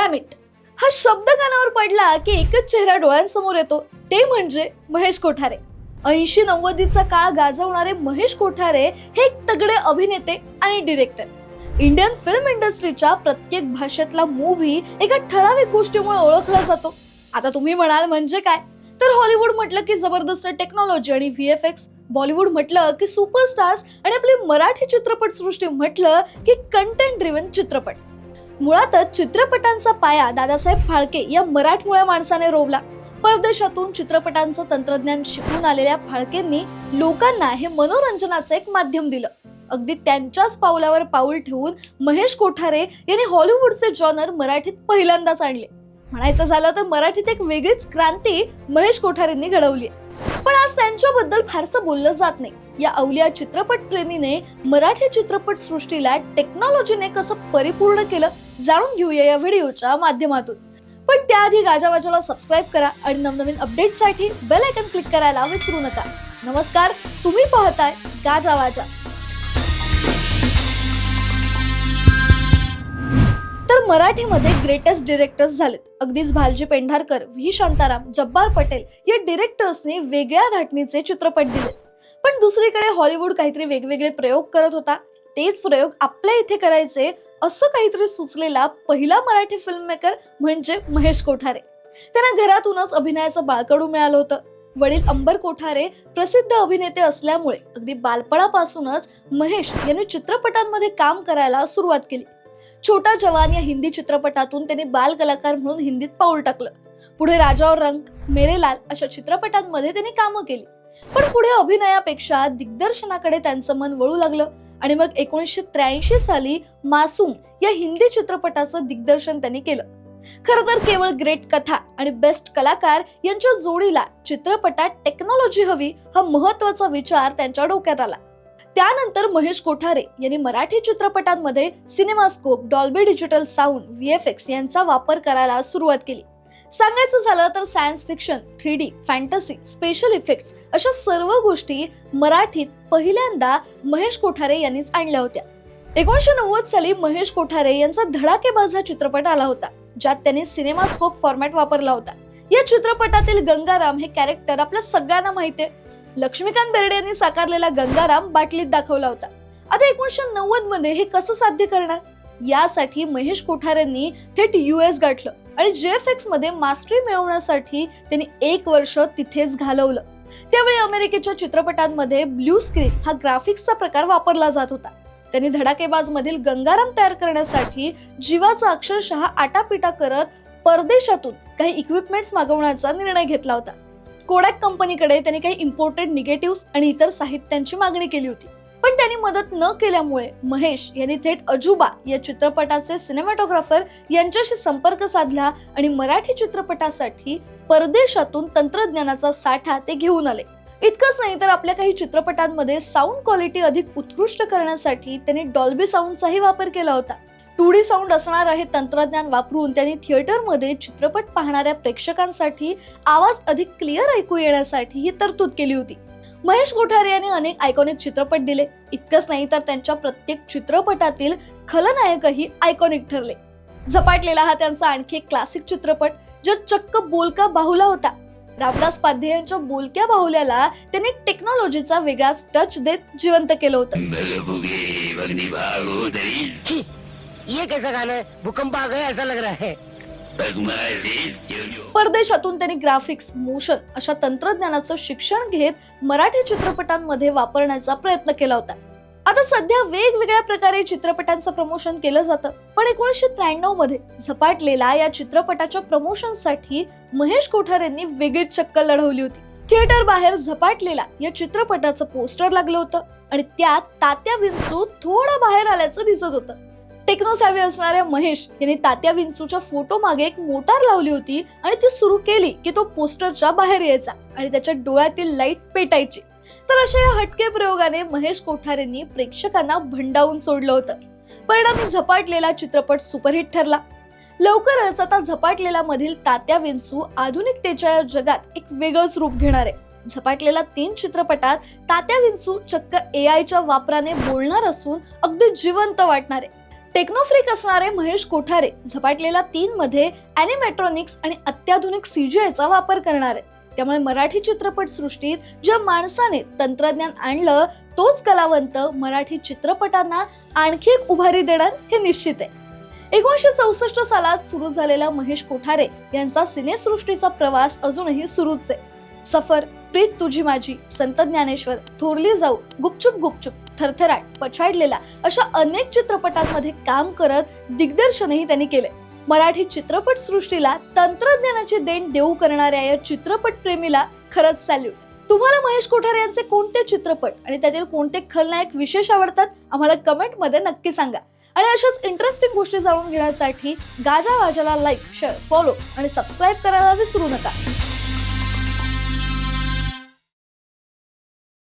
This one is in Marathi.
डॅमिट हा शब्द कानावर पडला की एकच चेहरा डोळ्यांसमोर येतो. ते म्हणजे महेश कोठारे. ऐंशी नव्वदीचा काळ गाजवणारे महेश कोठारे हे एक तगडे अभिनेते आणि डिरेक्टर इंडियन फिल्म इंडस्ट्रीच्या प्रत्येक भाषेतला मूव्ही एका ठराविक गोष्टीमुळे ओळखला जातो. आता तुम्ही म्हणाल म्हणजे काय? तर हॉलिवूड म्हटलं की जबरदस्त टेक्नॉलॉजी आणि व्ही एफ एक्स बॉलिवूड म्हटलं की सुपरस्टार्स आणि आपली मराठी चित्रपट सृष्टी म्हटलं की कंटेंट ड्रिव्हन चित्रपट. मुळातच चित्रपटांचा पाया दादासाहेब फाळके या मराठमोळ्या माणसाने रोवला. परदेशातून चित्रपटांचं तंत्रज्ञान शिकून आलेल्या फाळकेंनी लोकांना हे मनोरंजनाचं एक माध्यम दिलं. अगदी त्यांच्याच पावलावर पाऊल ठेवून महेश कोठारे यांनी हॉलिवूडचे जॉनर मराठीत पहिल्यांदाच आणले. म्हणायचं झालं तर मराठीत एक वेगळीच क्रांती महेश कोठारेंनी घडवली पण आज त्यांच्याबद्दल फारसं बोललं जात नाही. या अवलिया चित्रपट प्रेमीने मराठी चित्रपट सृष्टीला टेक्नॉलॉजीने कसं परिपूर्ण केलं जाणून घेऊया या व्हिडिओच्या माध्यमातून. पण त्याआधी गाजावाजाला सबस्क्राईब करा आणि नवनवीन अपडेटसाठी बेल आयकन क्लिक करायला विसरू नका. नमस्कार तुम्ही पाहताय गाजावाजा तर मराठीमध्ये ग्रेटेस्ट डिरेक्टर्स झालेत. अगदीच भालजी पेंढारकर व्ही. शांताराम जब्बार पटेल या डिरेक्टर्सने वेगळ्या धाटणीचे चित्रपट दिले पण दुसरीकडे हॉलिवूड काहीतरी वेगवेगळे प्रयोग करत होता. तेच प्रयोग आपल्या इथे करायचे असं काहीतरी सुचलेला पहिला मराठी फिल्म मेकर म्हणजे महेश कोठारे. त्यांना घरातूनच अभिनयाचं बाळकडू मिळालं होतं. वडील अंबर कोठारे प्रसिद्ध अभिनेते असल्यामुळे अगदी बालपणापासूनच महेश यांनी चित्रपटांमध्ये काम करायला सुरुवात केली. छोटा जवान या हिंदी चित्रपटातून त्यांनी बाल कलाकार म्हणून हिंदीत पाऊल टाकलं. पुढे राजा और रंग मेरे लाल अशा चित्रपटांमध्ये त्यांनी कामं केली. पण पुढे अभिनयापेक्षा दिग्दर्शनाकडे त्यांचं मन वळू लागलं. आणि मग एकोणीसशे त्र्याऐंशी साली मासूम या हिंदी चित्रपटाचं दिग्दर्शन त्यांनी केलं. खरं तर केवळ ग्रेट कथा आणि बेस्ट कलाकार यांच्या जोडीला चित्रपटात टेक्नॉलॉजी हवी हा महत्त्वाचा विचार त्यांच्या डोक्यात आला. त्यानंतर महेश कोठारे यांनी मराठी चित्रपटांमध्ये cinemascope Dolby digital sound V F X यांचा वापर करायला सुरुवात केली. सांगायचं झालं तर science fiction three D fantasy special effects अशा सर्व गोष्टी मराठीत पहिल्यांदा महेश कोठारे यांनीच आणल्या होत्या. एकोणीसशे नव्वद साली महेश कोठारे यांचा धडाकेबाज हा चित्रपट आला होता ज्यात त्यांनी सिनेमास्कोप फॉर्मॅट वापरला होता. या चित्रपटातील गंगाराम हे कॅरेक्टर आपल्या सगळ्यांना माहिती आहे. लक्ष्मीकांत बेर्डे यांनी साकारलेला गंगाराम बाटलीत दाखवला होता. आता एकोणीसशे नव्वदमध्ये हे कसं साध्य करणार? यासाठी महेश कोठारेंनी थेट युएस गाठलं. आणि जे एफ एक्समध्ये मास्टरी मिळवण्यासाठी त्यांनी एक वर्ष तिथेच घालवलं. त्यावेळी अमेरिकेच्या चित्रपटांमध्ये ब्ल्यू स्क्रीन हा ग्राफिक्सचा प्रकार वापरला जात होता. त्यांनी धडाकेबाज मधील गंगाराम तयार करण्यासाठी जीवाचा अक्षरशः आटापिटा करत परदेशातून काही इक्विपमेंट्स मागवण्याचा निर्णय घेतला होता. कोडॅक कंपनीकडे त्यांनी काही इम्पोर्टेड निगेटिव्ह आणि इतर साहित्यांची मागणी केली होती. पण त्यांनी मदत न केल्यामुळे महेश यांनी थेट अजुबा या चित्रपटाचे सिनेमॅटोग्राफर यांच्याशी संपर्क साधला आणि मराठी चित्रपटासाठी परदेशातून तंत्रज्ञानाचा साठा ते घेऊन आले. इतकंच नाही तर आपल्या काही चित्रपटांमध्ये साऊंड क्वालिटी अधिक उत्कृष्ट करण्यासाठी त्यांनी डॉल्बी साऊंडचाही वापर केला होता. टू डी साऊंड असणारं हे तंत्रज्ञान वापरून त्यांनी थिएटरमध्ये चित्रपट पाहणाऱ्या प्रेक्षकांसाठी आवाज अधिक क्लिअर ऐकू येण्यासाठी ही तरतूद केली होती. महेश कोठारे यांनी अनेक आयकॉनिक चित्रपट दिले. इतकंच नाही तर त्यांच्या प्रत्येक चित्रपटातील खलनायकही आयकॉनिक ठरले. झपाटलेला हा त्यांचा आणखी एक क्लासिक चित्रपट जो चक्क बोलका बाहुला होता. रामदास पाध्ये यांच्या बोलक्या बाहुल्याला त्यांनी टेक्नॉलॉजीचा वेगळाच टच देत जिवंत केलं होतं. ये कैसा गाना है भूकंप आ गया ऐसा लग रहा है. परदेशातून त्यांनी ग्राफिक्स मोशन अशा तंत्रज्ञानाचं शिक्षण घेत मराठी चित्रपटांमध्ये वापरण्याचा प्रयत्न केला होता. आता सध्या वेगवेगळ्या प्रकारे चित्रपटांचं प्रमोशन केलं जातं. पण एकोणीसशे त्र्याण्णवमध्ये झपाटलेला या चित्रपटाच्या प्रमोशनसाठी महेश कोठार यांनी वेगळीच चक्कल लढवली होती. थिएटर बाहेर झपाटलेला या चित्रपटाचं पोस्टर लागलं होतं आणि त्यात तात्या विंचू थोडा बाहेर आल्याचं दिसत होतं. टेक्नो सॅवी असणाऱ्या महेश यांनी तात्या विंचूच्या फोटो मागे एक मोटार लावली होती आणि ती सुरू केली की तो पोस्टरच्या बाहेर यायचा आणि त्याच्या डोळ्यातील लाइट पेटायची. तर अशा या हटके प्रयोगाने महेश कोठारेंनी प्रेक्षकांना भंडावून सोडलं होतं. परिणामी झपाटलेला चित्रपट सुपरहिट ठरला. लवकरच आता झपाटलेला मधील तात्या विंचू आधुनिकतेच्या या जगात एक वेगळंच रूप घेणार आहे. झपाटलेला तीन चित्रपटात तात्या विंचू चक्क ए आयच्या वापराने बोलणार असून अगदी जिवंत वाटणार आहे. टेक्नोफ्रिक असणारे महेश कोठारे झपाटलेला तीन मध्ये अॅनिमेट्रॉनिक्स आणि अत्याधुनिक सीजीआयचा वापर करणार. आहे त्यामुळे मराठी चित्रपट सृष्टीत ज्या माणसाने तंत्रज्ञान आणलं तोच कलावंत मराठी चित्रपटांना आणखी एक उभारी देणार हे निश्चित आहे. एकोणीसशे चौसष्ट सालात सुरू झालेला महेश कोठारे यांचा सिनेसृष्टीचा प्रवास अजूनही सुरूच आहे. सफर प्रीत तुझी माझी संत ज्ञानेश्वर थोरली जाऊ गुपचुप गुपचुप. थरथराट पछाडलेला अशा अनेक चित्रपटांमध्ये काम करत दिग्दर्शनही त्यांनी केले. मराठी चित्रपट सृष्टीला तंत्रज्ञानाची देण देऊ करणाऱ्या या चित्रपट प्रेमीला खरंच सॅल्यूट तुम्हाला महेश कोठारे यांचे कोणते चित्रपट आणि त्यातील कोणते खलनायक विशेष आवडतात? आम्हाला कमेंटमध्ये नक्की सांगा. आणि अशाच इंटरेस्टिंग गोष्टी जाणून घेण्यासाठी गाजा वाजाला लाईक शेअर फॉलो आणि सबस्क्राईब करायला विसरू नका.